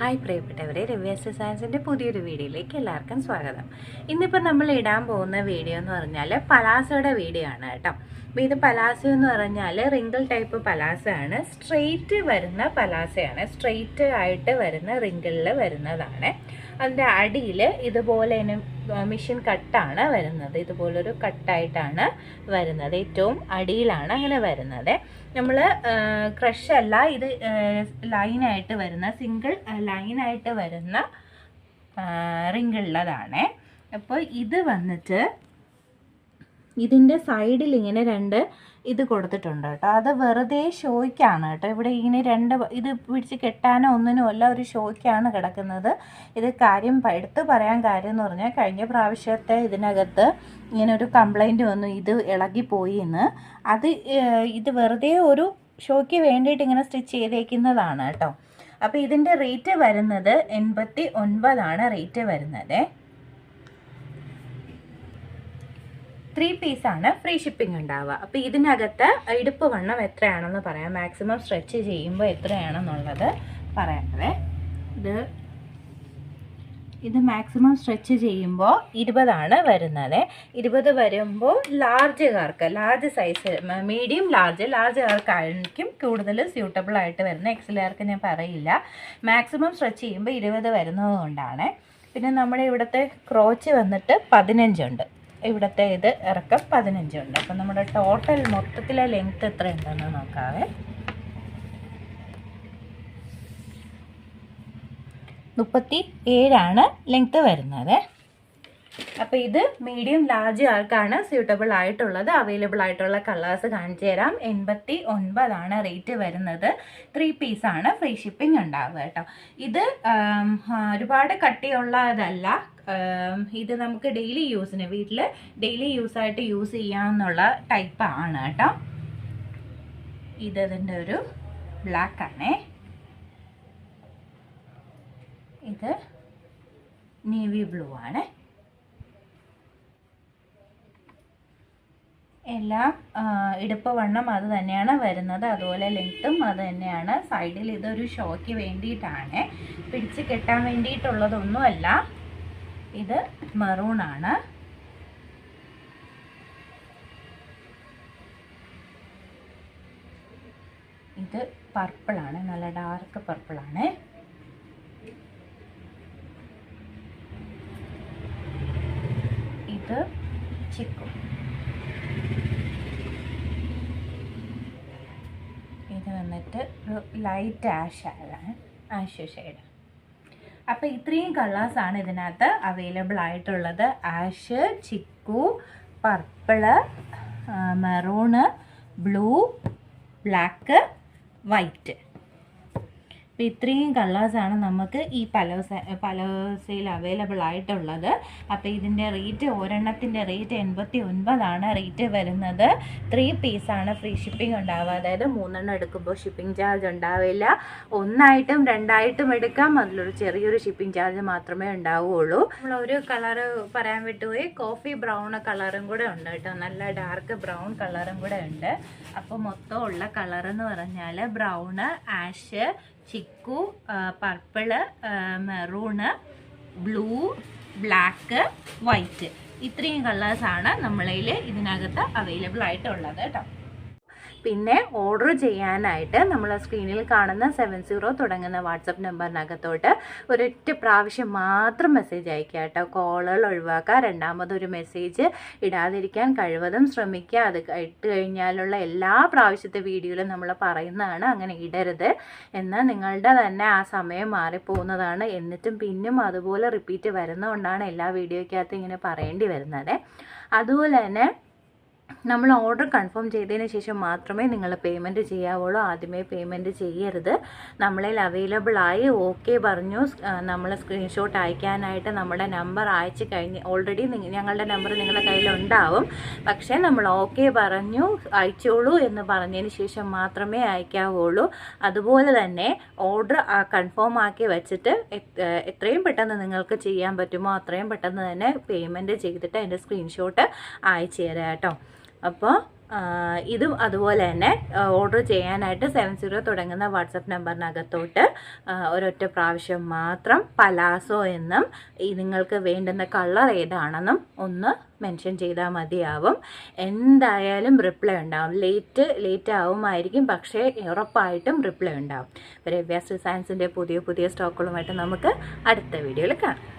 Hi പ്രിയപ്പെട്ടവരെ രവ്യാസ് സയൻസിന്റെ പുതിയൊരു വീഡിയോയിലേക്ക് എല്ലാവർക്കും സ്വാഗതം. ഇന്നിപ്പോൾ നമ്മൾ ഇടാൻ പോകുന്ന വീഡിയോ എന്ന് പറഞ്ഞാൽ പലാസോയുടെ വീഡിയോ ആണ് കേട്ടോ. അപ്പോൾ ഇത് പലാസ എന്ന് പറഞ്ഞാൽ റിങ്കിൾ ടൈപ്പ് പലാസയാണ്. ആണ് സ്ട്രെയിറ്റ് വരുന്ന പലാസയാണ്. സ്ട്രെയിറ്റ് ആയിട്ട് വരുന്ന റിങ്കിളിൽ വരുന്നതാണ്. അതിന്റെ അടിയിൽ ഇതുപോലെ മെഷീൻ കട്ടാണ് വരുന്നത്. ഇതുപോലൊരു കട്ടായിട്ടാണ് വരുന്നത്. ഏറ്റവും അടിയിലാണ് അങ്ങനെ വരുന്നത്. നമ്മൾ ക്രഷ് അല്ല ഇത് ലൈനായിട്ട് വരുന്ന സിംഗിൾ ലൈനായിട്ട് വരുന്ന റിങ്ങുള്ളതാണ് അപ്പോൾ ഇത് വന്നിട്ട് ഇതിന്റെ സൈഡിൽ ഇങ്ങനെ രണ്ട് ഇത് കൊടുത്തിട്ടുണ്ട് കേട്ടോ. അത് വെറുതെ ഷോയ്ക്കാണ് കേട്ടോ. ഇവിടെ ഇങ്ങനെ രണ്ട് ഇത് പിടിച്ച് കെട്ടാനോ ഒന്നിനും അല്ല ഒരു ഷോയ്ക്കാണ് കിടക്കുന്നത്. ഇത് കാര്യം എടുത്ത് പറയാൻ കാര്യം എന്ന് പറഞ്ഞാൽ കഴിഞ്ഞ പ്രാവശ്യത്തെ ഇതിനകത്ത് ഇങ്ങനെ ഒരു കംപ്ലൈന്റ് വന്നു ഇത് ഇളകിപ്പോയി എന്ന്. അത് ഇത് വെറുതെ ഒരു ഷോയ്ക്ക് വേണ്ടിയിട്ട് ഇങ്ങനെ സ്റ്റിച്ച് ചെയ്തേക്കുന്നതാണ് കേട്ടോ. അപ്പോൾ ഇതിന്റെ റേറ്റ് വരുന്നത് എൺപത്തി ഒൻപതാണ് റേറ്റ് വരുന്നത്. ത്രീ പീസാണ് ഫ്രീ ഷിപ്പിംഗ് ഉണ്ടാവുക. അപ്പോൾ ഇതിനകത്ത് ഇടുപ്പ് വണ്ണം എത്രയാണെന്ന് പറയാം. മാക്സിമം സ്ട്രെച്ച് ചെയ്യുമ്പോൾ എത്രയാണെന്നുള്ളത് പറയാമേ ഇത് ഇത് മാക്സിമം സ്ട്രെച്ച് ചെയ്യുമ്പോൾ ഇരുപതാണ് വരുന്നത്. ഇരുപത് വരുമ്പോൾ large ലാർജുകാർക്ക് large size medium large large ലാർജുകാർക്കായിരിക്കും കൂടുതൽ സ്യൂട്ടബിൾ ആയിട്ട് വരുന്നത്. എക്സലുകാർക്ക് ഞാൻ പറയില്ല. മാക്സിമം സ്ട്രെച്ച് ചെയ്യുമ്പോൾ ഇരുപത് വരുന്നത് കൊണ്ടാണ്. പിന്നെ നമ്മുടെ ഇവിടുത്തെ ക്രോച്ച് വന്നിട്ട് പതിനഞ്ചുണ്ട് ഇവിടുത്തെ ഇത് ഇറക്കം പതിനഞ്ചുണ്ട് അപ്പം നമ്മുടെ ടോട്ടൽ മൊത്തത്തിലെ ലെങ്ത്ത് എത്ര ഉണ്ടെന്ന് നോക്കാവേ. മുപ്പത്തി ഏഴാണ് ലെങ്ത്ത് വരുന്നത്. അപ്പോൾ ഇത് മീഡിയം ലാർജ് ആൾക്കാണ് സ്യൂട്ടബിൾ ആയിട്ടുള്ളത്. അവൈലബിൾ ആയിട്ടുള്ള കളേഴ്സ് കാണിച്ചു തരാം. എൺപത്തി ഒൻപതാണ് റേറ്റ് വരുന്നത് ത്രീ പീസാണ് ഫ്രീ ഷിപ്പിംഗ് ഉണ്ടാവുക കേട്ടോ. ഇത് ഒരുപാട് കട്ടിയുള്ളതല്ല. ഇത് നമുക്ക് ഡെയിലി യൂസിന് വീട്ടിൽ ഡെയിലി യൂസായിട്ട് യൂസ് ചെയ്യാമെന്നുള്ള ടൈപ്പ് ആണ് കേട്ടോ. ഇത് ഇതിന്റെ ഒരു ബ്ലാക്ക് ആണേ. ഇത് നേവി ബ്ലൂ ആണ്. എല്ലാം ഇടുപ്പ് വണ്ണം അത് തന്നെയാണ് വരുന്നത്. അതുപോലെ ലെങ്ത്തും അത് തന്നെയാണ്. സൈഡിൽ ഇതൊരു ഷോയ്ക്ക് വേണ്ടിയിട്ടാണ്. പിടിച്ച് കെട്ടാൻ വേണ്ടിയിട്ടുള്ളതൊന്നുമല്ല. ഇത് മെറൂണാണ്. ഇത് പർപ്പിളാണ്. നല്ല ഡാർക്ക് പർപ്പിളാണ്. ഇത് ചിക്കു ഇത് വന്നിട്ട് ഒരു ലൈറ്റ് ആഷ് ആണ് ആഷ് ഷെയ്ഡ് അപ്പോൾ ഇത്രയും കളേഴ്സാണ് ഇതിനകത്ത് അവൈലബിൾ ആയിട്ടുള്ളത്. Ash chikoo purple maroon blue black white അപ്പോൾ ഇത്രയും കളേഴ്സാണ് നമുക്ക് ഈ പലോസ പലോസയിൽ അവൈലബിൾ ആയിട്ടുള്ളത്. അപ്പോൾ ഇതിന്റെ റേറ്റ് ഒരെണ്ണത്തിന്റെ റേറ്റ് എൺപത്തി ഒൻപതാണ് റേറ്റ് വരുന്നത് ത്രീ പീസാണ് ഫ്രീ ഷിപ്പിംഗ് ഉണ്ടാവുക. അതായത് മൂന്നെണ്ണം എടുക്കുമ്പോൾ ഷിപ്പിംഗ് ചാർജ് ഉണ്ടാവില്ല. ഒന്നായിട്ടും രണ്ടായിട്ടും എടുക്കാം. അതിലൊരു ചെറിയൊരു ഷിപ്പിംഗ് ചാർജ് മാത്രമേ ഉണ്ടാവുകയുള്ളൂ. നമ്മളൊരു കളറ് പറയാൻ വിട്ടുപോയി. കോഫി ബ്രൗൺ കളറും കൂടെ ഉണ്ട് കേട്ടോ. നല്ല ഡാർക്ക് ബ്രൗൺ കളറും കൂടെ ഉണ്ട്. അപ്പോൾ മൊത്തം ഉള്ള കളർ എന്ന് പറഞ്ഞാൽ brown ash chikoo purple maroon blue black white ഇത്രയും കളേഴ്സാണ് നമ്മളതിൽ ഇതിനകത്ത് അവൈലബിൾ ആയിട്ടുള്ളത് കേട്ടോ. പിന്നെ ഓർഡർ ചെയ്യാനായിട്ട് നമ്മൾ സ്ക്രീനിൽ കാണുന്ന സെവൻ സീറോ തുടങ്ങുന്ന വാട്സപ്പ് നമ്പറിനകത്തോട്ട് ഒരൊറ്റ പ്രാവശ്യം മാത്രം മെസ്സേജ് അയക്കുക കേട്ടോ. കോളുകൾ ഒഴിവാക്കുക രണ്ടാമതൊരു മെസ്സേജ് ഇടാതിരിക്കാൻ കഴിവതും ശ്രമിക്കുക. അത് ഇട്ട് കഴിഞ്ഞാലുള്ള എല്ലാ പ്രാവശ്യത്തെ വീഡിയോയിലും നമ്മൾ പറയുന്നതാണ് അങ്ങനെ ഇടരുത്. എന്നാൽ നിങ്ങളുടെ തന്നെ ആ സമയം മാറിപ്പോകുന്നതാണ്. എന്നിട്ടും പിന്നും അതുപോലെ റിപ്പീറ്റ് വരുന്നതുകൊണ്ടാണ് എല്ലാ വീഡിയോയ്ക്കകത്ത് ഇങ്ങനെ പറയേണ്ടി വരുന്നത്. അതുപോലെ തന്നെ നമ്മൾ ഓർഡർ കൺഫേം ചെയ്തതിന് ശേഷം മാത്രമേ നിങ്ങൾ പേയ്മെന്റ് ചെയ്യാവുള്ളൂ. ആദ്യമേ പേയ്മെന്റ് ചെയ്യരുത്. നമ്മളിൽ അവൈലബിൾ ആയി. ഓക്കെ പറഞ്ഞു. നമ്മൾ സ്ക്രീൻഷോട്ട് അയക്കാനായിട്ട് നമ്മുടെ നമ്പർ അയച്ചു കഴിഞ്ഞ് ഓൾറെഡി ഞങ്ങളുടെ നമ്പർ നിങ്ങളുടെ കയ്യിലുണ്ടാവും പക്ഷേ നമ്മൾ ഓക്കെ പറഞ്ഞു അയച്ചോളൂ എന്ന് പറഞ്ഞതിന് ശേഷം മാത്രമേ അയക്കാവുള്ളൂ. അതുപോലെ തന്നെ ഓർഡർ കൺഫേം ആക്കി വെച്ചിട്ട് എത്രയും പെട്ടെന്ന് നിങ്ങൾക്ക് ചെയ്യാൻ പറ്റുമോ അത്രയും പെട്ടെന്ന് തന്നെ പേയ്മെന്റ് ചെയ്തിട്ട് അതിന്റെ സ്ക്രീൻഷോട്ട് അയച്ചു തരാം കേട്ടോ. അപ്പോൾ ഇതും അതുപോലെ തന്നെ ഓർഡർ ചെയ്യാനായിട്ട് സെവൻ സീറോ തുടങ്ങുന്ന വാട്സപ്പ് നമ്പറിനകത്തോട്ട് ഒരൊറ്റ പ്രാവശ്യം മാത്രം പലാസോ എന്നും നിങ്ങൾക്ക് വേണ്ടുന്ന കളർ ഏതാണെന്നും ഒന്ന് മെൻഷൻ ചെയ്താൽ മതിയാവും. എന്തായാലും റിപ്ലൈ ഉണ്ടാവും. ലേറ്റ് ലേറ്റ് ആവുമായിരിക്കും പക്ഷേ ഉറപ്പായിട്ടും റിപ്ലൈ ഉണ്ടാവും. രവ്യാസ് ഡിസൈൻസിന്റെ പുതിയ പുതിയ സ്റ്റോക്കുകളുമായിട്ട് നമുക്ക് അടുത്ത വീഡിയോയിൽ കാണാം.